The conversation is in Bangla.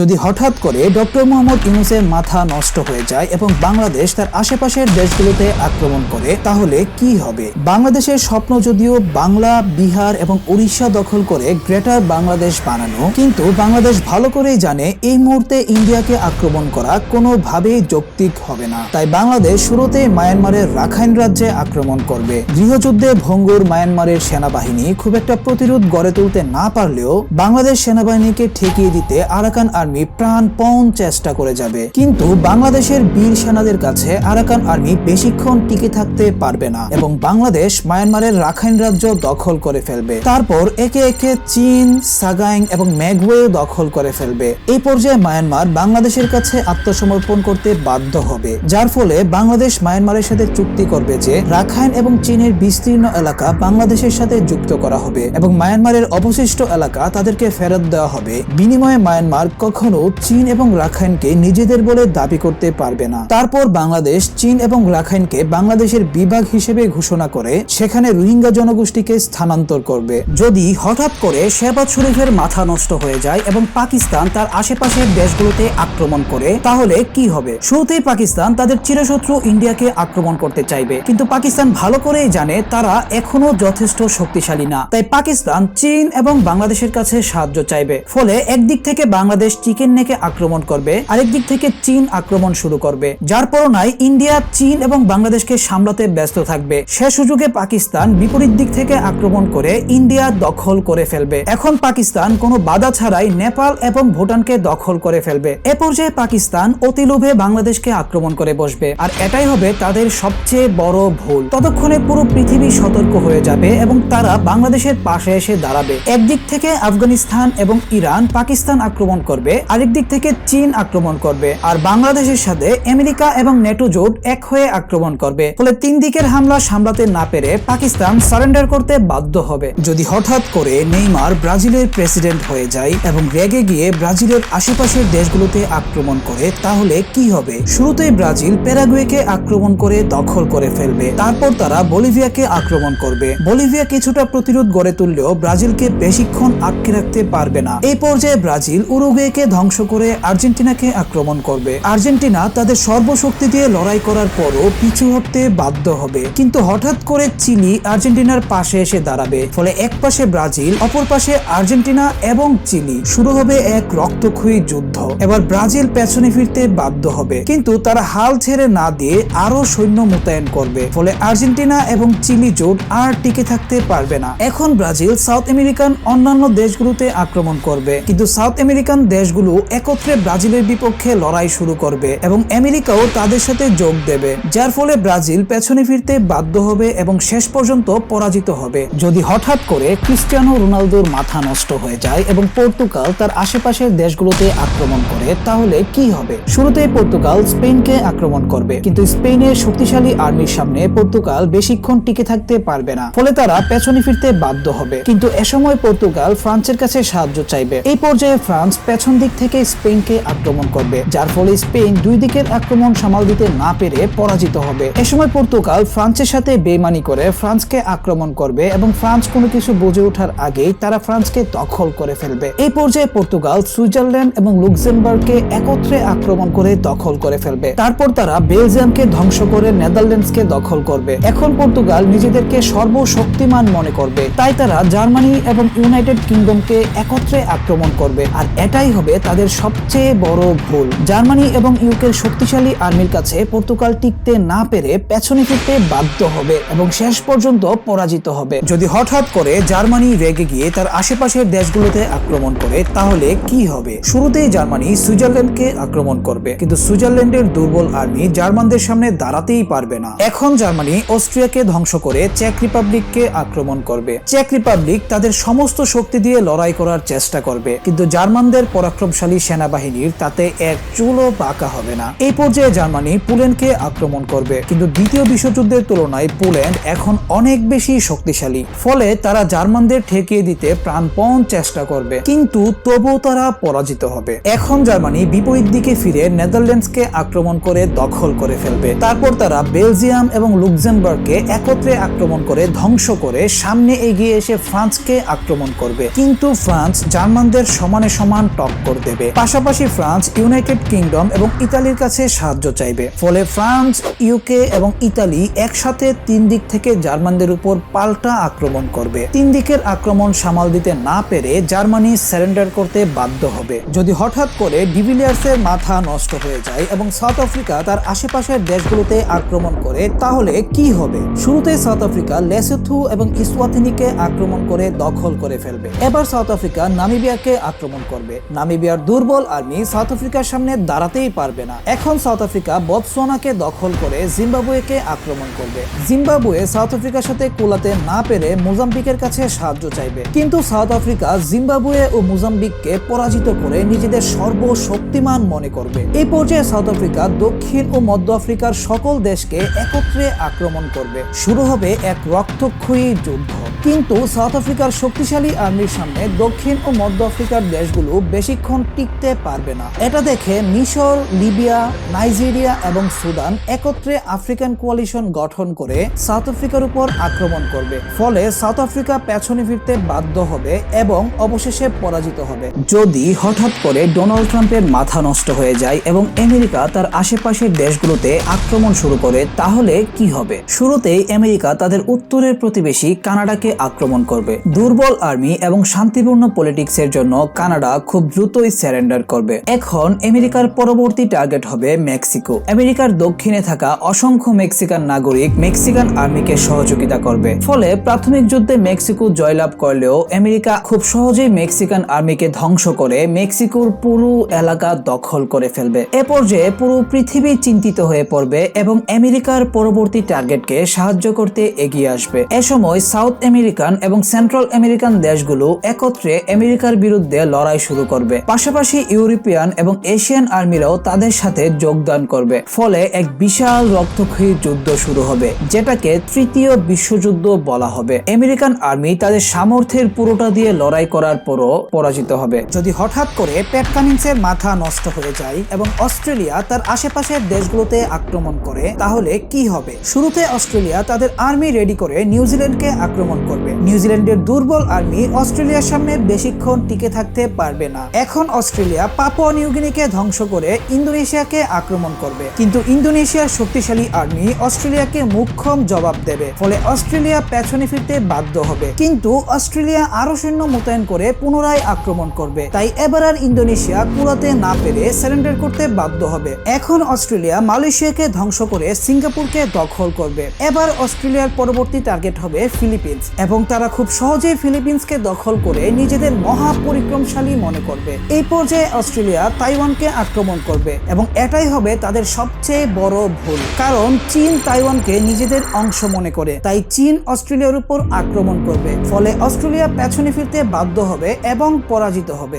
যদি হঠাৎ করে ডক্টর মোহাম্মদ ইউনুসের মাথা নষ্ট হয়ে যায় এবং বাংলাদেশ তার আশেপাশের দেশগুলোতে আক্রমণ করে, তাহলে কি হবে? বাংলাদেশের স্বপ্ন যদিও বাংলা, বিহার এবং উড়িষ্যা দখল করে গ্রেটার বাংলাদেশ বানানো, কিন্তু বাংলাদেশ ভালো করেই জানে এই মুহূর্তে ইন্ডিয়াকে আক্রমণ করা কোনোভাবেই যৌক্তিক হবে না। তাই বাংলাদেশ শুরুতে মায়ানমারের রাখাইন রাজ্যে আক্রমণ করবে। গৃহযুদ্ধে ভঙ্গুর মায়ানমারের সেনাবাহিনী খুব একটা প্রতিরোধ গড়ে তুলতে না পারলেও বাংলাদেশ সেনাবাহিনীকে ঠেকিয়ে দিতে আরাকান আর্মি প্রাণপণ চেষ্টা করে যাবে। কিন্তু বাংলাদেশের বীর সেনাদের কাছে আরাকান আর্মি বেশিক্ষণ টিকে থাকতে পারবে না এবং বাংলাদেশ মায়ানমারের রাখাইন রাজ্য দখল করে ফেলবে। তারপর একে একে চীন, সাগাইং এবং ম্যাগওয়ে দখল করে ফেলবে। এই পর্যায়ে মায়ানমার বাংলাদেশের কাছে আত্মসমর্পণ করতে বাধ্য হবে। যার ফলে বাংলাদেশ মায়ানমারের সাথে চুক্তি করবে যে রাখাইন এবং চীনের বিস্তীর্ণ এলাকা বাংলাদেশের সাথে যুক্ত করা হবে এবং মায়ানমারের অবশিষ্ট এলাকা তাদেরকে ফেরত দেওয়া হবে। বিনিময়ে মায়ানমার কখনো চীন এবং রাখাইনকে নিজেদের বলে দাবি করতে পারবে না। তারপর বাংলাদেশ, চীন এবং রাখাইনকে বাংলাদেশের বিভাগ হিসেবে ঘোষণা করে সেখানে রোহিঙ্গা জনগোষ্ঠীকে স্থানান্তর করবে। যদি হঠাৎ করে শেহবাজ শরীফের মাথা নষ্ট হয়ে যায় এবং পাকিস্তান তার আশেপাশের দেশগুলোতে আক্রমণ করে, তাহলে কি হবে? শুরুতেই পাকিস্তান তাদের চিরশত্রু ইন্ডিয়াকে আক্রমণ করতে চাইবে। কিন্তু পাকিস্তান ভালো করেই জানে তারা এখনও যথেষ্ট শক্তিশালী না। তাই পাকিস্তান, চীন এবং বাংলাদেশের কাছে সাহায্য চাইবে। ফলে একদিক থেকে বাংলাদেশ চিকেন নেকে আক্রমণ করবে, আরেক দিক থেকে চীন আক্রমণ শুরু করবে। যার পরনায় ইন্ডিয়া, চীন এবং বাংলাদেশকে সামলাতে ব্যস্ত থাকবে। সে সুযোগে পাকিস্তান বিপরীত দিক থেকে আক্রমণ করে ইন্ডিয়া দখল করে ফেলবে। এখন পাকিস্তান কোনো বাধা ছাড়াই নেপাল এবং ভুটানকে দখল করে ফেলবে। এ পর্যায়ে পাকিস্তান অতি লোভে বাংলাদেশকে আক্রমণ করে বসবে। আর এটাই হবে তাদের সবচেয়ে বড় ভুল। ততক্ষণে পুরো পৃথিবী সতর্ক হয়ে যাবে এবং তারা বাংলাদেশের পাশে এসে দাঁড়াবে। একদিক থেকে আফগানিস্তান এবং ইরান পাকিস্তান আক্রমণ করবে। আরেক দিক থেকে চীন আক্রমণ করবে, আর বাংলাদেশের সাথে আমেরিকা এবং নেটো জোট এক হয়ে আক্রমণ করবে। ফলে তিন দিকের হামলা সামলাতে না পেরে পাকিস্তান সারেন্ডার করতে বাধ্য হবে। যদি হঠাৎ করে নেইমার ব্রাজিলের প্রেসিডেন্ট হয়ে যায় এবং রেগে গিয়ে ব্রাজিলের আশেপাশের দেশগুলোতে আক্রমণ করে, তাহলে কি হবে? শুরুতেই ব্রাজিল প্যারাগুয়েকে আক্রমণ করে দখল করে ফেলবে। তারপর তারা বলিভিয়াকে আক্রমণ করবে। বলিভিয়া কিছুটা প্রতিরোধ গড়ে তুললেও ব্রাজিলকে বেশিক্ষণ আটকে রাখতে পারবে না। এই পর্যায়ে ব্রাজিল উরুগুয়েকে ধ্বংস করে আর্জেন্টিনাকে আক্রমণ করবে। আর্জেন্টিনা তাদের সর্বশক্তি দিয়ে লড়াই করার পরও পিছু হটতে বাধ্য হবে। কিন্তু হঠাৎ করে চিলি আর্জেন্টিনার পাশে এসে দাঁড়াবে। ফলে এক পাশে ব্রাজিল, অপর পাশে আর্জেন্টিনা এবং চিলি শুরু হবে এক রক্তক্ষয়ী যুদ্ধ। এবার ব্রাজিল পেছনে ফিরতে বাধ্য হবে। কিন্তু তারা হাল ছেড়ে না দিয়ে আরও সৈন্য মোতায়েন করবে। ফলে আর্জেন্টিনা এবং চিলি জোট আর টিকে থাকতে পারবে না। এখন ব্রাজিল সাউথ আমেরিকান অন্যান্য দেশগুলোতে আক্রমণ করবে। কিন্তু সাউথ আমেরিকান দেশগুলো একত্রে ব্রাজিলের বিপক্ষে লড়াই শুরু করবে এবং আমেরিকাও তাদের সাথে যোগ দেবে, যার ফলে ব্রাজিল পেছনে ফিরতে বাধ্য হবে এবং শেষ পর্যন্ত পরাজিত হবে। যদি হঠাৎ করে ক্রিস্টিয়ানো রোনালদোর মাথা নষ্ট হয়ে যায় এবং পর্তুগাল তার আশেপাশের দেশগুলোতে আক্রমণ করে, তাহলে কি হবে? শুরুতেই পর্তুগাল স্পেনকে আক্রমণ করবে, কিন্তু স্পেনের শক্তিশালী আর্মির সামনে পর্তুগাল বেশিক্ষণ টিকে থাকতে পারবে না। ফলে তারা পেছনে ফিরতে বাধ্য হবে। কিন্তু এ সময় পর্তুগাল ফ্রান্সের কাছে সাহায্য চাইবে। এই পর্যায়ে ফ্রান্স পেছন দিক থেকে স্পেনকে আক্রমণ করবে, যার ফলে স্পেন দুই দিকের আক্রমণ সামাল দিতে না পেরে পরাজিত হবে। এ সময় পর্তুগাল ফ্রান্সের সাথে বেমানি করে ফ্রান্সকে আক্রমণ করবে এবং ফ্রান্স কোনো কিছু বুঝে ওঠার আগেই তারা ফ্রান্সকে দখল করে ফেলবে। এই পর্যায়ে পর্তুগাল, সুইজারল্যান্ড এবং লুক্সেমবার্গকে একত্রে আক্রমণ করে দখল করে ফেলবে। তারপর তারা বেলজিয়ামকে ধ্বংস করে নেদারল্যান্ডসকে দখল করবে। এখন পর্তুগাল নিজেদেরকে সর্বশক্তিমান মনে করবে। তাই তারা জার্মানি এবং ইউনাইটেড কিংডমকে একত্রে আক্রমণ করবে। আর এটাই হবে তাদের সবচেয়ে বড় ভুল। জার্মানি এবং ইউকের শক্তিশালী আর্মির কাছে পর্তুগাল টিকতে না পেরে পেছনে ফিরতে বাধ্য হবে এবং শেষ পর্যন্ত পরাজিত হবে। যদি হঠাৎ করে জার্মানি রেগে গিয়ে তার আশেপাশের দেশগুলোতে আক্রমণ করে, তাহলে কি হবে? শুরুতেই জার্মানি সুইজারল্যান্ডকে আক্রমণ করবে, কিন্তু সুইজারল্যান্ডের দুর্বল আর্মি জার্মানদের সামনে দাঁড়াতেই পারবে না। এখন জার্মানি অস্ট্রিয়াকে ধ্বংস করে চেক রিপাবলিককে আক্রমণ করবে। চেক রিপাবলিক তাদের সমস্ত শক্তি দিয়ে লড়াই করার চেষ্টা করবে, কিন্তু জার্মানদের পরাক্রমশালী সেনাবাহিনীর তাতে এক চুলও বাঁকা হবে না। এই পর্যায়ে জার্মানি পোল্যান্ডকে আক্রমণ করবে। কিন্তু দ্বিতীয় বিশ্বযুদ্ধের তুলনায় পোল্যান্ড এখন অনেক বেশি শক্তিশালী। ফলে তারা জার্মানদের ঠেকিয়ে দিতে প্রাণপণ চেষ্টা করবে। কিন্তু তবুও তারা পরাজিত হবে। এখন জার্মানি বিপরীত দিকে ফিরে নেদারল্যান্ডসকে আক্রমণ করে দখল করে ফেলবে। তারপর তারা বেলজিয়াম এবং লুক্সেমবার্গকে একত্রে আক্রমণ করে ধ্বংস করে সামনে এগিয়ে এসে ফ্রান্সকে আক্রমণ করবে। কিন্তু ফ্রান্স জার্মানদের সমানে সমান টক্কর টক্কর দেবে। পাশাপাশি ফ্রান্স, ইউনাইটেড কিংডম এবং ইতালির কাছে সাহায্য চাইবে। ফলে ফ্রান্স, ইউকে এবং ইতালি একসাথে তিন দিক থেকে জার্মানদের উপর পাল্টা আক্রমণ করবে। তিন দিকের আক্রমণ সামাল দিতে না পেরে জার্মানি সারেন্ডার করতে বাধ্য হবে। যদি হঠাৎ করে ডিভিলিয়ার্সের মাথা নষ্ট হয়ে যায় এবং সাউথ আফ্রিকা তার আশেপাশের দেশগুলোতে আক্রমণ করে, তাহলে কি হবে? শুরুতে সাউথ আফ্রিকা লেসোথু এবং ইসওয়াতিনিকে আক্রমণ করে দখল করে ফেলবে। এবার সাউথ আফ্রিকা নামিবিয়াকে আক্রমণ করবে। নামিবিয়ার দুর্বল আর্মি সাউথ আফ্রিকার সামনে দাঁড়াতেই পারবে না। এখন সাউথ আফ্রিকা বতসোয়ানাকে দখল করে জিম্বাবুয়েকে আক্রমণ করবে। জিম্বাবুয়ে সাউথ আফ্রিকার সাথে কোলাতে না পেরে মোজাম্বিকের কাছে সাহায্য চাইবে। কিন্তু সাউথ আফ্রিকা জিম্বাবুয়ে ও মোজাম্বিককে পরাজিত করে নিজেদের সর্বশক্তিমান মনে করবে। এই পর্যায়ে সাউথ আফ্রিকা দক্ষিণ ও মধ্য আফ্রিকার সকল দেশকে একত্রে আক্রমণ করবে। শুরু হবে এক রক্তক্ষয়ী যুদ্ধ। কিন্তু সাউথ আফ্রিকার শক্তিশালী আর্মির সামনে দক্ষিণ ও মধ্য আফ্রিকার দেশগুলো বেশিক্ষণ টিকতে পারবে না। এটা দেখে মিশর, লিবিয়া, নাইজেরিয়া এবং সুদান একত্রে আফ্রিকান কোয়ালিশন গঠন করে সাউথ আফ্রিকার উপর আক্রমণ করবে। ফলে সাউথ আফ্রিকা পেছনে ফিরতে বাধ্য হবে এবং অবশেষে পরাজিত হবে। যদি হঠাৎ করে ডোনাল্ড ট্রাম্পের মাথা নষ্ট হয়ে যায় এবং আমেরিকা তার আশেপাশের দেশগুলোতে আক্রমণ শুরু করে, তাহলে কি হবে? শুরুতেই আমেরিকা তাদের উত্তরের প্রতিবেশী কানাডাকে আক্রমণ করবে। দুর্বল আর্মি এবং শান্তিপূর্ণ পলিটিক্সের জন্য কানাডা খুব দ্রুতই স্যারেন্ডার করবে। এখন আমেরিকার পরবর্তী টার্গেট হবে মেক্সিকো। আমেরিকার দক্ষিণে থাকা অসংখ্য মেক্সিকান নাগরিক মেক্সিকান আর্মিকে সহযোগিতা করবে। ফলে প্রাথমিক যুদ্ধে মেক্সিকো জয়লাভ করলেও আমেরিকা খুব সহজেই মেক্সিকান আর্মিকে ধ্বংস করে মেক্সিকোর পুরো এলাকা দখল করে ফেলবে। এ পর্যায়ে পুরো পৃথিবী চিন্তিত হয়ে পড়বে এবং আমেরিকার পরবর্তী টার্গেটকে সাহায্য করতে এগিয়ে আসবে। এ সময় সাউথ আমেরিকান এবং সেন্ট্রাল আমেরিকান দেশগুলো একত্রে আমেরিকার বিরুদ্ধে লড়াই শুরু করবে। পাশাপাশি ইউরোপিয়ান এবং এশিয়ান আর্মিরাও তাদের সাথে যোগদান করবে। ফলে এক বিশাল রক্তক্ষয়ী যুদ্ধ শুরু হবে, যেটাকে তৃতীয় বিশ্বযুদ্ধ বলা হবে। আমেরিকান আর্মি তাদের সামর্থ্যের পুরোটা দিয়ে লড়াই করার পরও পরাজিত হবে। যদি হঠাৎ করে প্যাট কামিন্সের মাথা নষ্ট হয়ে যায় এবং অস্ট্রেলিয়া তার আশেপাশের দেশগুলোতে আক্রমণ করে, তাহলে কি হবে? শুরুতে অস্ট্রেলিয়া তাদের আর্মি রেডি করে নিউজিল্যান্ডকে আক্রমণ করবে। নিউজিল্যান্ডের দুর্বল আর্মি অস্ট্রেলিয়ার সামনে বেশিক্ষণ টিকে থাকতে পারবে না। এখন অস্ট্রেলিয়া, পাপুয়া নিউগিনিকে ধ্বংস করে ইন্দোনেশিয়াকে আক্রমণ করবে। কিন্তু ইন্দোনেশিয়ার শক্তিশালী আর্মি অস্ট্রেলিয়াকে মুখ্যম জবাব দেবে, ফলে অস্ট্রেলিয়া পেছনে ফিরতে বাধ্য হবে। কিন্তু অস্ট্রেলিয়া আরও সৈন্য মোতায়েন করে পুনরায় আক্রমণ করবে। তাই এবার আর ইন্দোনেশিয়া কুলাতে না পেরে সারেন্ডার করতে বাধ্য হবে। এখন অস্ট্রেলিয়া মালয়েশিয়াকে ধ্বংস করে সিঙ্গাপুরকে দখল করবে। এবার অস্ট্রেলিয়ার পরবর্তী টার্গেট হবে ফিলিপিন্স, এবং তারা খুব সহজেই ফিলিপিন্সকে দখল করে নিজেদের মহাপরিক্রমশালী মনে করবে। এই পর্যায়ে অস্ট্রেলিয়া তাইওয়ানকে আক্রমণ করবে এবং এটাই হবে তাদের সবচেয়ে বড় ভুল। কারণ চীন তাইওয়ানকে নিজেদের অংশ মনে করে, তাই চীন অস্ট্রেলিয়ার উপর আক্রমণ করবে। ফলে অস্ট্রেলিয়া পেছনে ফিরতে বাধ্য হবে এবং পরাজিত হবে।